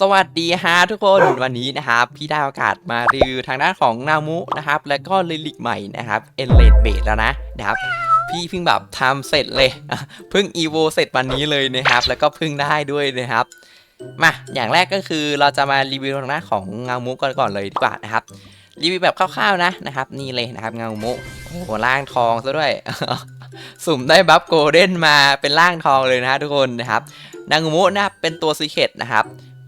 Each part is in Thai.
สวัสดีฮะทุกคนวันนี้นะครับ พี่ได้โอกาสมารีวิวทางด้านของนามุนะครับ แล้วก็ลิลิกใหม่นะครับเอเลดเบดแล้วนะนะครับพี่เพิ่งแบบทำเสร็จเลยเพิ่งอีโวเสร็จวันนี้เลยนะครับ แล้วก็เพิ่งได้ด้วยนะครับมาอย่างแรกก็คือเราจะมารีวิวทางด้านของเงามุก่อนก่อนเลยดีกว่านะครับรีวิวแบบคร่าวๆนะนะครับนี่เลยนะครับเงามุโอ้โหล่างทองซะด้วยสุ่มได้บัฟโกลเด้นมาเป็นล่างทองเลยนะฮะทุกคนนะครับนางมุนะครับเป็นตัวซีเคตนะครับ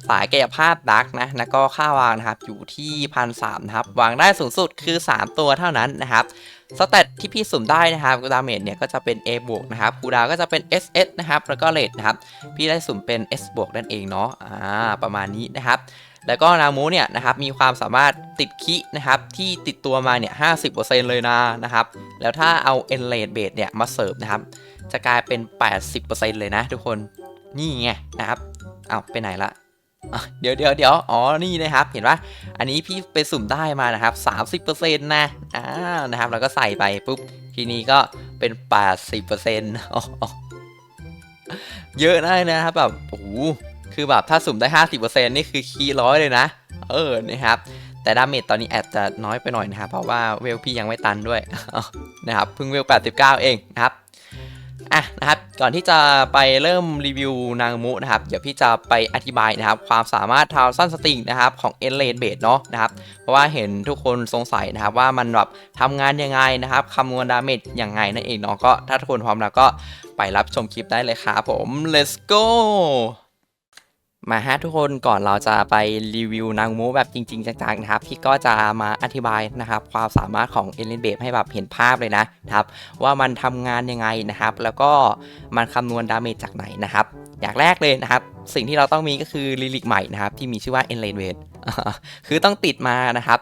สายกายภาพดักนะแล้วก็ค่าวางนะครับอยู่ที่พันสามนะครับวางได้สูงสุดคือ 3 ตัวเท่านั้นนะครับสเตตที่พี่สุ่มได้นะครับดาเมจเนี่ยก็จะเป็น A บวกนะครับคูดาวก็จะเป็น SS นะครับแล้วก็เลดนะครับพี่ได้สุ่มเป็น S บวกนั่นเองเนาะอ่าประมาณนี้นะครับแล้วก็นามูเนี่ยนะครับมีความสามารถติดคินะครับที่ติดตัวมาเนี่ย50%เลยนะนะครับแล้วถ้าเอา e n l a d e Base เนี่ยมาเสิร์ฟนะครับจะกลายเป็น 80%เลยนะทุกคนนี่ไงนะครับเอาไปไหนละ เดี๋ยวเดี๋ยวเดี๋ยวอ๋อ นี่นะครับ เห็นปะอันนี้พี่ไปสุ่มได้มานะครับ 30%นะอ่านะครับแล้วก็ใส่ไปปุ๊บ ทีนี้ก็เป็น 80%อ๋อเยอะได้นะครับแบบ โอ้โห คือแบบถ้าสุ่มได้ 50%นี่คือคีร้อยเลยนะ เออ นะครับ แต่ดาเมจตอนนี้แอาจจะน้อยไปหน่อยนะครับ เพราะว่าเวลพี่ยังไม่ตันด้วย นะครับ เพิ่งเวล 89 เองนะครับ อะนะครับก่อนที่จะไปเริ่มรีวิวนางมุนะครับเดี๋ยวพี่จะไปอธิบายนะครับความสามารถทาวสั้นสติงนะครับของเอเลนเบดเนาะนะครับเพราะว่าเห็นทุกคนสงสัยนะครับว่ามันแบบทำงานยังไงนะครับคำนวณดาเมจยังไงนั่นเองเนาะก็ถ้าทุกคนพร้อมแล้วก็ไปรับชมคลิปได้เลยครับผม let's go มาฮะทุกคนก่อนเราจะไปรีวิวนางมูแบบจริง ๆจังๆนะครับพี่ก็จะมาอธิบายนะครับความสามารถของเอเลนเบให้แบบเห็นภาพเลยนะครับว่ามันทำงานยังไงนะครับ แล้วก็มันคำนวณดาเมจจากไหนนะครับ อย่างแรกเลยนะครับ สิ่งที่เราต้องมีก็คือลิลิกใหม่นะครับที่มีชื่อว่า e n l a n w a d คือต้องติดมานะครับ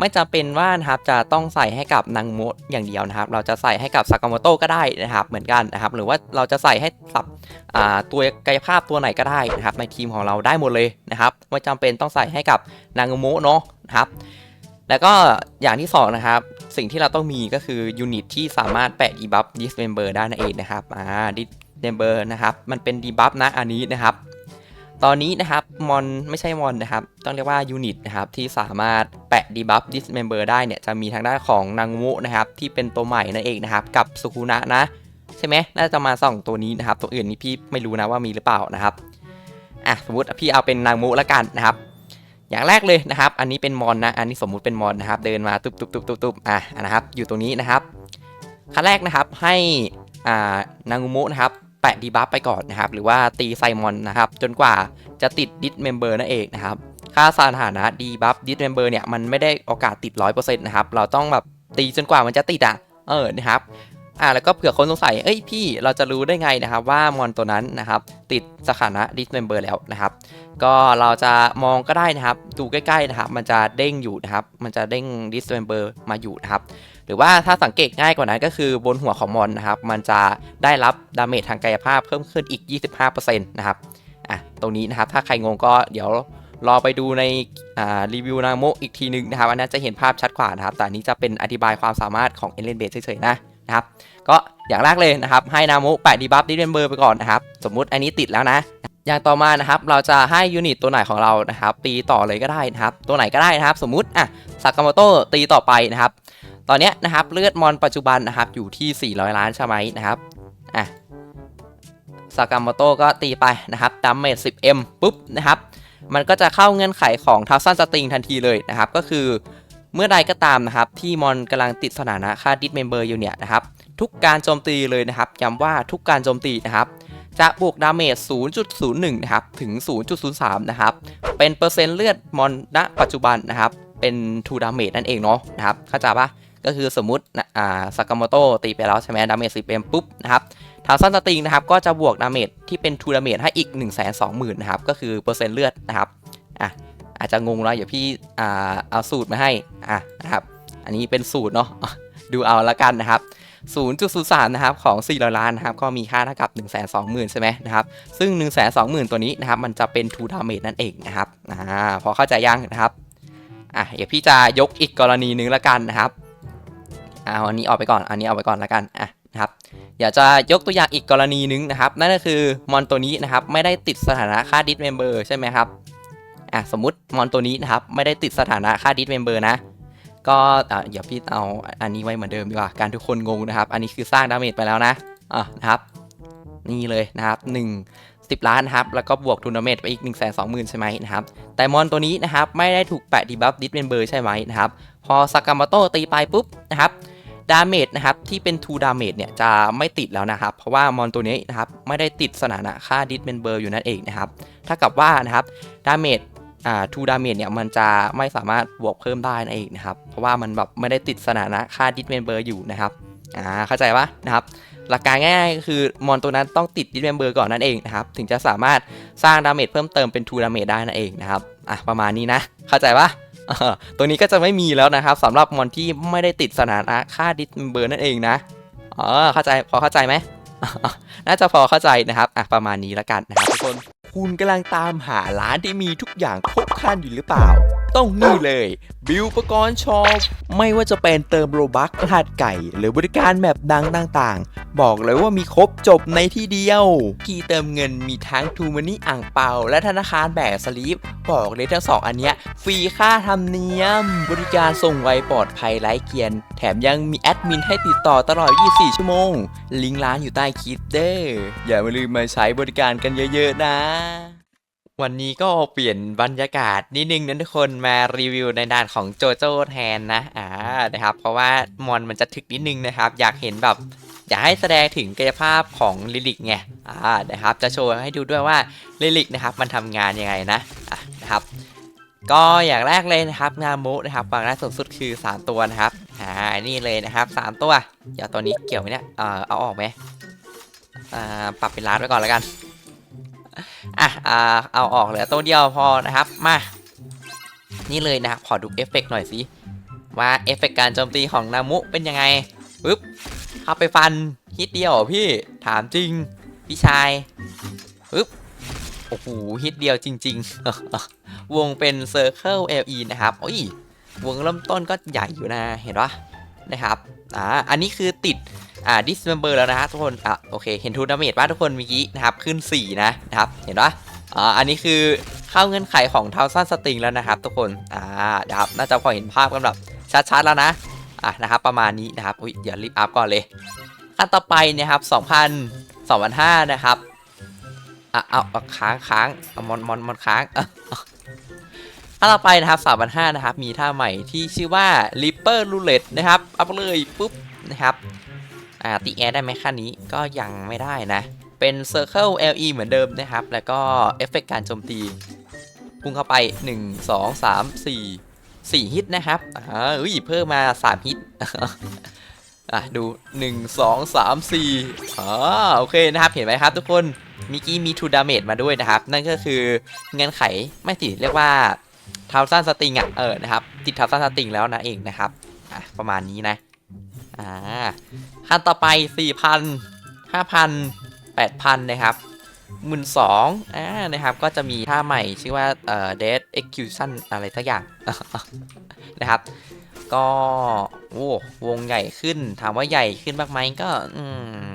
ไม่จำเป็นว่านะครับจะต้องใส่ให้กับนางโมดอย่างเดียวนะครับ เราจะใส่ให้กับซากาโมโตก็ได้นะครับ เหมือนกันนะครับ หรือว่าเราจะใส่ให้สับตัวกายภาพตัวไหนก็ได้นะครับ ในทีมของเราได้หมดเลยนะครับไม่จำเป็นต้องใส่ให้กับนางโมเนาะนะครับ แล้วก็อย่างที่สองนะครับสิ่งที่เราต้องมีก็คือยูนิตที่สามารถแปะดีบัฟดิสเมมเบอร์ได้นั่นเองนะครับอ่าดิสเมมเบอร์นะครับมันเป็นดีบัฟนะอันนี้นะครับ ตอนนี้นะครับมอนไม่ใช่มอนนะครับ ต้องเรียกว่ายูนิตนะครับที่สามารถแปะดีบัฟดิสเมมเบอร์ได้เนี่ยจะมีทางด้านของนางมุนะครับที่เป็นตัวใหม่นั่นเองนะครับ กับสุคุนะนะ ใช่ไหมน่าจะมาสองตัวนี้นะครับ ตัวอื่นนี่พี่ไม่รู้นะว่ามีหรือเปล่านะครับอะสมมติพี่เอาเป็นนางมุละกันนะครับ อย่างแรกเลยนะครับ อันนี้เป็นมอนนะ อันนี้สมมุติเป็นมอนนะครับ เดินมาตุบตุบตุบตุบตุบอะนะครับ อยู่ตรงนี้นะครับขั้นแรกนะครับให้อ่านางมุนะครับ แปะดีบัฟไปก่อนนะครับ หรือว่าตีไซมอนนะครับ จนกว่าจะติดดิสเมมเบอร์นั่นเองนะครับ ค่าสถานะดีบัฟดิสเมมเบอร์เนี่ย มันไม่ได้โอกาสติด 100%นะครับ เราต้องแบบตีจนกว่ามันจะติดอะ เออ นะครับ อ่า แล้วก็เผื่อคนสงสัย เอ้ย พี่ เราจะรู้ได้ไงนะครับ ว่ามอนตัวนั้นนะครับ ติดสถานะดิสเมมเบอร์แล้วนะครับ ก็เราจะมองก็ได้นะครับ ดูใกล้ๆนะครับ มันจะเด้งอยู่นะครับ มันจะเด้งดิสเมมเบอร์มาอยู่นะครับ รือว่าถ้าสังเกตง่ายกว่านั้นก็คือบนหัวของมอนนะครับ มันจะได้รับดาเมจทางกายภาพเพิ่มขึ้นอีก 25%นะครับอะตรงนี้นะครับถ้าใครงงก็เดี๋ยวรอไปดูในอ่ารีวิวนาโมอีกทีหนึงนะครับอันนั้นจะเห็นภาพชัดกว่านะครับ แต่นี้จะเป็นอธิบายความสามารถของเอเลนเบสเฉยๆนะนะครับ ก็อย่างแรกเลยนะครับ ให้นาโมแปะดีบัฟดิเดนเบอร์ไปก่อนนะครับ สมมุติอันนี้ติดแล้วนะ อย่างต่อมานะครับ เราจะให้ยูนิตตัวไหนของเรานะครับ ตีต่อเลยก็ได้นะครับ ตัวไหนก็ได้นะครับ สมมุติอะซากาโมโตตีต่อไปนะครับ ตอนนี้นะครับเลือดมอนปัจจุบันนะครับอยู่ที่ 400 ล้านใช่ไหมนะครับอะซากาโมโตก็ตีไปนะครับดาเมจ 10m ปุ๊บนะครับมันก็จะเข้าเงื่อนไขของทัฟซันสตริงทันทีเลยนะครับ ก็คือเมื่อใดก็ตามนะครับ ที่มอนกำลังติดสถานะค่าดิสเมมเบอร์อยู่เนี่ยนะครับ ทุกการโจมตีเลยนะครับย้ำว่าทุกการโจมตีนะครับ จะบวกดาเมจ 0.01 นะครับ ถึง 0.03 นะครับ เป็นเปอร์เซ็นต์เลือดมอนณปัจจุบันนะครับ เป็น2ดาเมจนั่นเองเนาะนะครับเข้าใจปะ ก็คือสมมตินะอ่าซากามโตตีไปแล้วใช่ไหมดาเมจ 10m ปุ๊บนะครับทาวซันสติงนะครับก็จะบวกดาเมจที่เป็น2ดาเมจให้อีก1 2 0 0 0 0นะครับก็คือเปอร์เซ็นต์เลือดนะครับอะอาจจะงงแล้วเดี๋ยวพี่อ่าเอาสูตรมาให้อะนะครับอันนี้เป็นสูตรเนาะดูเอาละกันนะครับ0.03นะครับของ4ล้านนะครับก็มีค่าเท่ากับ 120,000ใช่ไหมนะครับซึ่ง 120,000 ตัวนี้นะครับมันจะเป็น2 damage นั่นเองนะครับอ่าพอเข้าใจยังนะครับอะเดี๋ยวพี่จะยกอีกกรณีหนึ่งละกันนะครับ อาอันนี้ออกไปก่อนอันนี้เอาไปก่อนละกันอะนะครับอยากจะยกตัวอย่างอีกกรณีหนึงนะครับ นั่นก็คือมอนตัวนี้นะครับไม่ได้ติดสถานะค่าดิสเมมเบอร์ใช่ไหมครับอะสมมติมอนตัวนี้นะครับไม่ได้ติดสถานะค่าดิสเมมเบอร์นะ ก็อะเดี๋ยวพี่เอาอันนี้ไว้เหมือนเดิมดีกว่าการทุกคนงงนะครับ อันนี้คือสร้างดาเมจไปแล้วนะอะนะครับนี่เลยนะครับ 1 10 ล้านนะครับ แล้วก็บวกทูนาเมตไปอีก 1 2 0 0 0 0 ใช่ไหมนะครับ แต่มอนตัวนี้นะครับ ไม่ได้ถูกแปะดีบัฟดิสเมมเบอร์ใช่ไหมนะครับ พอสากามาโตตีไปปุ๊บนะครับ ดาเมจนะครับที่เป็น2ดาเมจเนี่ยจะไม่ติดแล้วนะครับ เพราะว่ามอนตัวนี้นะครับไม่ได้ติดสถานะค่าดิสเมมเบอร์อยู่นั่นเองนะครับถ้ากับว่านะครับดาเมจอ่า2ดาเมจเนี่ยมันจะไม่สามารถบวกเพิ่มได้นั่นเองนะครับเพราะว่ามันแบบไม่ได้ติดสถานะค่าดิสเมมเบอร์อยู่นะครับอ่าเข้าใจปะนะครับหลักการง่ายๆก็คือมอนตัวนั้นต้องติดดิสเมมเบอร์ก่อนนั่นเองนะครับถึงจะสามารถสร้างดาเมจเพิ่มเติมเป็น2ดาเมจได้นั่นเองนะครับอะประมาณนี้นะเข้าใจปะ ตัวนี้ก็จะไม่มีแล้วนะครับสำหรับมอนที่ไม่ได้ติดสถานะค่าดิสเบอร์นั่นเองนะอ๋อเข้าใจพอเข้าใจไหมน่าจะพอเข้าใจนะครับอะประมาณนี้แล้วกันนะครับทุกคนคุณกำลังตามหาร้านที่มีทุกอย่างครบครันอยู่หรือเปล่า ต้องนี่เลย บิวปกรณ์ชอปไม่ว่าจะเป็นเติมโรบักรหัสไก่ หรือบริการแบบดังต่างๆ บอกเลยว่ามีครบจบในที่เดียว ที่เติมเงินมีทั้งทูมันนี่อ่างเปา และธนาคารแบบสลีปบอกเลยทั้งสองอันเนี้ยฟรีค่าธรรมเนียม บริการส่งไวปลอดภัยไร้เกียน แถมยังมีแอดมินให้ติดต่อตลอด 24 ชั่วโมง ลิงก์ร้านอยู่ใต้คลิปเด้ออย่าลืมมาใช้บริการกันเยอะๆนะ วันนี้ก็เปลี่ยนบรรยากาศนิดนึงนะทุกคนมารีวิวในด้านของโจโจ้แทนนะอ่านะครับ เพราะว่ามอนมันจะถึกนิดนึงนะครับ อยากเห็นแบบอยากให้แสดงถึงกายภาพของลิลิกไงอ่านะครับ จะโชว์ให้ดูด้วยว่าลิลิกนะครับ มันทำงานยังไงนะอะนะครับ ก็อย่างแรกเลยนะครับนามุนะครับวางได้สูงสุดคือ 3 ตัวนะครับอ่านี่เลยนะครับ 3 ตัวเดี๋ยวตัวนี้เกี่ยวไหมเนี่ยเออเอาออกไหมอ่าปรับเป็นล้านไว้ก่อนแล้วกัน อะอ่าเอาออกเหลือตัวเดียวพอนะครับมา นี่เลยนะครับขอดูเอฟเฟกต์หน่อยสิว่าเอฟเฟกต์การโจมตีของนามุเป็นยังไงปึ๊บเข้าไปฟันฮิตเดียวพี่ถามจริงพี่ชายปึ๊บโอ้โหฮิตเดียวจริง ๆ วงเป็น Circle LE นะครับโอ้ยวงเริ่มต้นก็ใหญ่อยู่นะเห็นปะนะครับอ่าอันนี้คือติด อ่า dismember แล้วนะฮะทุกคน อะโอเค เห็นทูดาเมจป่ะทุกคนเมื่อกี้นะครับ ขึ้น 4 นะนะครับ เห็นปะอ่า อันนี้คือเข้าเงื่อนไขของเทาซันสติงแล้วนะครับ ทุกคน อ่านะครับ น่าจะพอเห็นภาพกันแบบชัดๆแล้วนะ อะนะครับ ประมาณนี้นะครับ อุ้ยเดี๋ยวรีบอัพก่อนเลยขั้นต่อไปนะครับ2,000 2,500นะครับ อะเอาเอาค้างค้างเอามอนมอนมอนค้างอะขั้นต่อไปนะครับ3,500นะครับ มีท่าใหม่ที่ชื่อว่า Reaper Roulette นะครับ อัพเลยปุ๊บนะครับ อ่าตีแอร์ได้ไหมขั้นนี้ก็ยังไม่ได้นะ เป็น Circle LE เหมือนเดิมนะครับ แล้วก็เอฟเฟกการโจมตีพุ่งเข้าไป 1 2 3 4 4 ฮิตนะครับอ่าอุ้ยเพิ่มมา 3 ฮิตอะดู 1 2 3 4อ่าโอเคนะครับเห็นไหมครับทุกคนมิกี้มีทูดาเมจมาด้วยนะครับ นั่นก็คือเงื่อนไขไม่สิเรียกว่าทาวซันสติงอะเออนะครับ ติดทาวซันสติงแล้วนะเองนะครับอะประมาณนี้นะอ่า ขั้นต่อไป 4,000 5,000 8,000 นะครับหมื่นสองอ่านะครับ ก็จะมีท่าใหม่ชื่อว่าเอ่อ Dead Execution อะไรสักอย่างนะครับ ก็โอ้วงใหญ่ขึ้น ถามว่าใหญ่ขึ้นมากไหมก็อื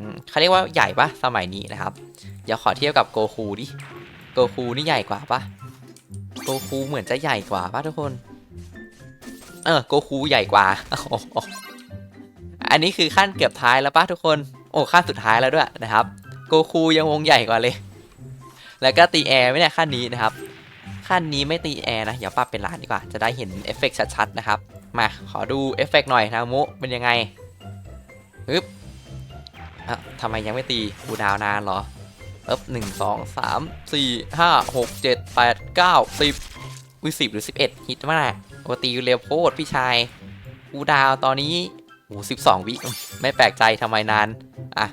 มเขาเรียกว่าใหญ่ปะสมัยนี้นะครับ เดี๋ยวขอเทียบกับโกคูดิโกคูนี่ใหญ่กว่าปะโกคูเหมือนจะใหญ่กว่าปะทุกคน เออโกคูใหญ่กว่า อันนี้คือขั้นเกือบท้ายแล้วปะทุกคน โอ้ขั้นสุดท้ายแล้วด้วยนะครับโกคูยังวงใหญ่กว่าเลย แล้วก็ตีแอร์ไม่เนี่ยขั้นนี้นะครับ ขั้นนี้ไม่ตีแอร์นะเดี๋ยวปรับเป็นล้านดีกว่า จะได้เห็นเอฟเฟกต์ชัดๆนะครับ มาขอดูเอฟเฟกต์หน่อยนะมุเป็นยังไงปึ๊บอะทำไมยังไม่ตีกูดาวนานเหรอเอ๊บหนึ่งสองสามสี่ห้าหกเจ็ดแปดเก้าสิบอุ้ยสิบหรือสิบเอ็ดฮิตมากปกติเร็วโคตรพี่ชายกูดาวตอนนี้ โอ้สิบสองวิ ไม่แปลกใจทำไมนาน อะ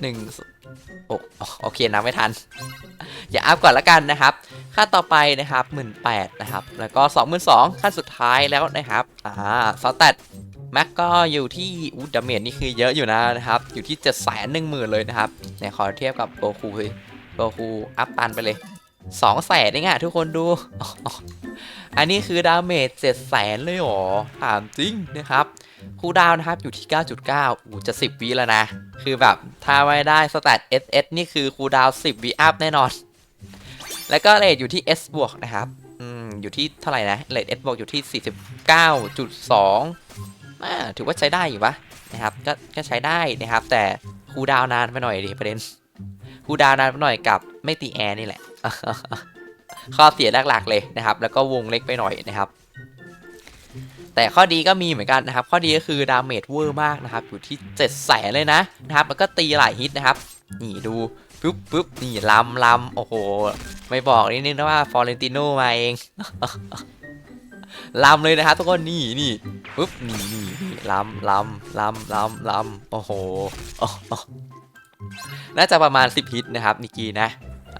หนึ่งโอโอเคนับไม่ทัน อย่าอัพก่อนละกันนะครับ ค่าต่อไปนะครับหมื่นแปดนะครับ แล้วก็สองหมื่นสองขั้นสุดท้ายแล้วนะครับ อ่าสแตทแม็กก็อยู่ที่อู้ดเมจนี่คือเยอะอยู่นะนะครับ อยู่ที่เจ็ดแสนหนึ่งหมื่นเลยนะครับเนี่ยขอเทียบกับโกคูสิโกคูอัพปันไปเลยสองแสนเองอะทุกคนดู อันนี้คือดาเมจเจ็ดแสนเลยหรอถามจริงนะครับ คูดาวนะครับอยู่ที่ 9.9อู้จะ 10วิแล้วนะ คือแบบถ้าไม่ได้สแตท SS นี่คือคูดาว10วิอัพแน่นอน แล้วก็เลทอยู่ที่ S บวกนะครับอืมอยู่ที่เท่าไหร่นะเลดเอสบวกอยู่ที่ 49.2อ่าถือว่าใช้ได้อยู่ปะนะครับก็ก็ใช้ได้นะครับ แต่คูดาวนานไปหน่อยดิประเด็นคูดาวนานไปหน่อยกับไม่ตีแอร์นี่แหละข้อเสียหลักๆเลยนะครับ แล้วก็วงเล็กไปหน่อยนะครับ แต่ข้อดีก็มีเหมือนกันนะครับ ข้อดีก็คือดาเมจเวอร์มากนะครับ อยู่ที่7จ็ดแสนเลยนะนะครับ แล้วก็ตีหลายฮิตนะครับ นี่ดูปุ๊บปุ๊บนี่ลำลำโอ้โห ไม่บอกนิดนึงนะว่าฟอร์เรนติโนมาเองลำเลยนะครับทุกคนนี่นี่ปุ๊บนี่นี่นี่ลำลำลำลำลำโอ้โหโอ้โหน่าจะประมาณ 10 ฮิตนะครับนิกีนะ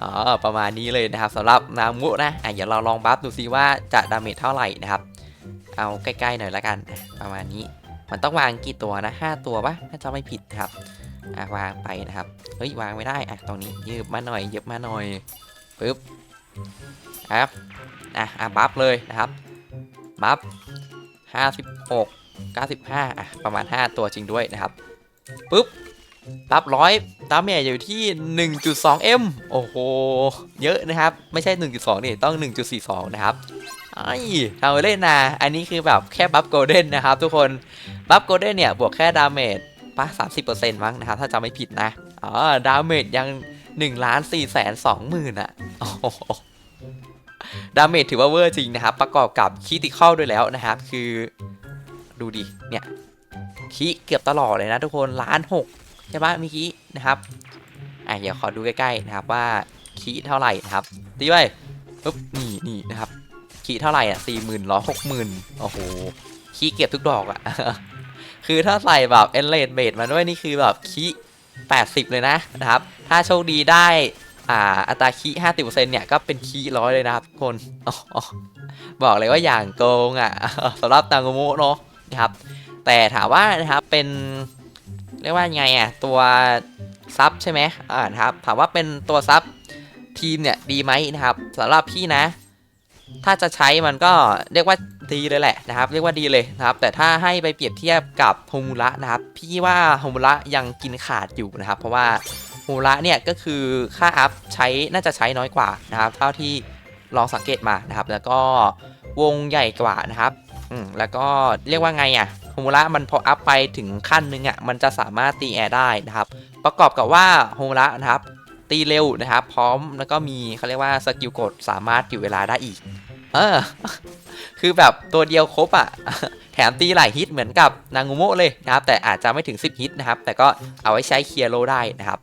อ๋อประมาณนี้เลยนะครับสำหรับนามุนะอะเดี๋ยวเราลองบัฟดูซิว่าจะดาเมจเท่าไหร่นะครับ เอาใกล้ๆหน่อยละกันอะประมาณนี้ มันต้องวางกี่ตัวนะ5ตัวปะถ้าจะไม่ผิดนะครับอะวางไปนะครับเฮ้ยวางไม่ได้อะตรงนี้ยืบมาหน่อยยืบมาหน่อยปึ๊บครับอะอะบัฟเลยนะครับบัฟ56 95อะประมาณ 5 ตัวจริงด้วยนะครับปึ๊บรับร้อยดาเมจอยู่ที่ 1.2m โอ้โห เยอะนะครับ ไม่ใช่ 1.2นี่ต้อง 1.42 นะครับ ไอ้เอาเล่นนะอันนี้คือแบบแค่บัฟโกลเด้นนะครับทุกคน บัฟโกลเด้นเนี่ย บวกแค่ดาเมจปะ30%มั้งนะครับ ถ้าจำไม่ผิดนะ อ๋อ ดาเมจยัง1ล้าน4แสน2หมื่นอะโอ้โหดาเมจถือว่าเวอร์จริงนะครับ ประกอบกับคีติคอลด้วยแล้วนะครับ คือดูดิ เนี่ย คีเกือบตลอดเลยนะทุกคนล้านหกใช่ปะมีคีนะครับ อะเดี๋ยวขอดูใกล้ๆนะครับว่าคีเท่าไหร่นะครับตีไปปุ๊บนี่นี่นะครับ คีเท่าไหร่อะสี่หมื่นหรอหกหมื่นโอ้โหคีเก็บทุกดอกอะ คือถ้าใส่แบบเอ็นเลดเบดมาด้วยนี่คือแบบคีแปดสิบเลยนะนะครับ ถ้าโชคดีได้อ่าอัตราคีห้าสิบเปอร์เซ็นต์เนี่ยก็เป็นคีร้อยเลยนะครับทุกคนออบอกเลยว่าอย่างโกงอะสำหรับตางโมเนาะนะครับ แต่ถามว่านะครับเป็นเรียกว่าไงอะตัวซับใช่ไหมอ่านะครับถามว่าเป็นตัวซับทีมเนี่ยดีไหมนะครับสำหรับพี่นะ ถ้าจะใช้มันก็เรียกว่าดีเลยแหละนะครับ เรียกว่าดีเลยนะครับ แต่ถ้าให้ไปเปรียบเทียบกับโฮมูระนะครับ พี่ว่าโฮมูระยังกินขาดอยู่นะครับ เพราะว่าโฮมูระเนี่ยก็คือค่าอัพใช้น่าจะใช้น้อยกว่านะครับ เท่าที่ลองสังเกตมานะครับ แล้วก็วงใหญ่กว่านะครับอืมแล้วก็เรียกว่าไงอะโฮมูระมันพออัพไปถึงขั้นหนึงอะมันจะสามารถตีแอร์ได้นะครับ ประกอบกับว่าโฮมูระนะครับตีเร็วนะครับ พร้อมแล้วก็มีเขาเรียกว่าสกิลกดสามารถอยู่เวลาได้อีก เออ คือแบบตัวเดียวครบอะ แถมตีหลายฮิตเหมือนกับนางงูโมะเลยนะครับ แต่อาจจะไม่ถึง 10 ฮิตนะครับ แต่ก็เอาไว้ใช้เคลียร์โลได้นะครับ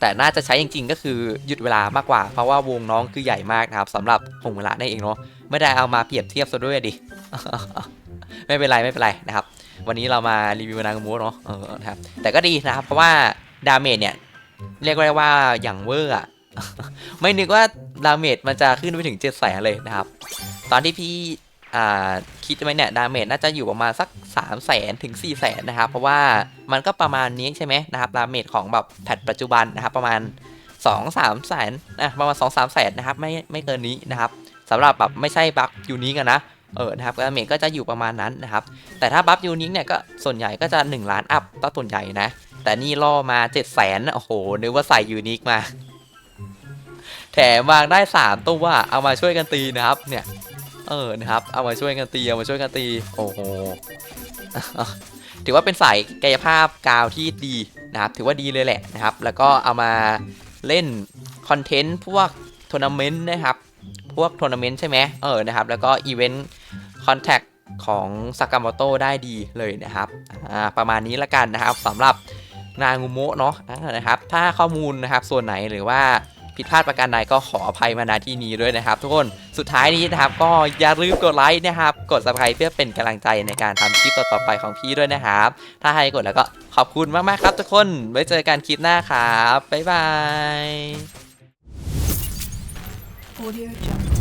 แต่น่าจะใช้จริงๆก็คือหยุดเวลามากกว่า เพราะว่าวงน้องคือใหญ่มากนะครับสำหรับหงเวลานั่เองเนาะไม่ได้เอามาเปรียบเทียบซะด้วยดิ ไม่เป็นไรไม่เป็นไรนะครับ วันนี้เรามารีวิวนางงูโมะเนาะเออนะครับแต่ก็ดีนะครับ เพราะว่าดาเมจเนี่ย เรียกได้ว่าอย่างเวอร์อะไม่นึกว่า ดาเมจมันจะขึ้นไปถึง7จ็ดแสนเลยนะครับ ตอนที่พี่คิดไว้เนี่ยดาเมจน่าจะอยู่ประมาณสัก3 0 0แสนถึง4 0 0แสนนะครับ เพราะว่ามันก็ประมาณนี้ใช่ไหมนะครับดาเมจของแบบแพทปัจจุบันนะครับ ประมาณ 2 3แสนนะประมาณ 2 3แสนนะครับไม่ไม่เกินนี้นะครับสำหรับแบบไม่ใช่บัฟยูนิคนะ เออนะครับดาเมจก็จะอยู่ประมาณนั้นนะครับ แต่ถ้าบัฟยูนิคเนี่ยก็ส่วนใหญ่ก็จะ 1 ล้านอัพตั้งส่วนใหญ่นะ แต่นี่ล่อมา 7 0 0แสนโอ้โหนึกว่าใส่ยูนิคมา แถมวางได้3ตัวเอามาช่วยกันตีนะครับ เนี่ย เออนะครับ เอามาช่วยกันตีเอามาช่วยกันตี โอ้โหถือว่าเป็นสายกายภาพกาวที่ดีนะครับ ถือว่าดีเลยแหละนะครับ แล้วก็เอามาเล่นคอนเทนต์พวกทัวร์นาเมนต์นะครับ พวกทัวร์นาเมนต์ใช่ไหมเออนะครับ แล้วก็อีเวนต์คอนแทคของซากามโตได้ดีเลยนะครับอ่าประมาณนี้ละกันนะครับสำหรับนางูโมะเนาะนะครับ ถ้าข้อมูลนะครับส่วนไหนหรือว่า ผิดพลาดประการใดก็ขออภัยมาณที่นี้ด้วยนะครับ ทุกคนสุดท้ายนี้นะครับ ก็อย่าลืมกดไลค์นะครับ กด subscribe เพื่อเป็นกำลังใจในการทำคลิปต่อๆไปของพี่ด้วยนะครับ ถ้าให้กดแล้วก็ขอบคุณมากๆครับ ทุกคนไว้เจอกันคลิปหน้าครับบ๊ายบาย Audio Jungle.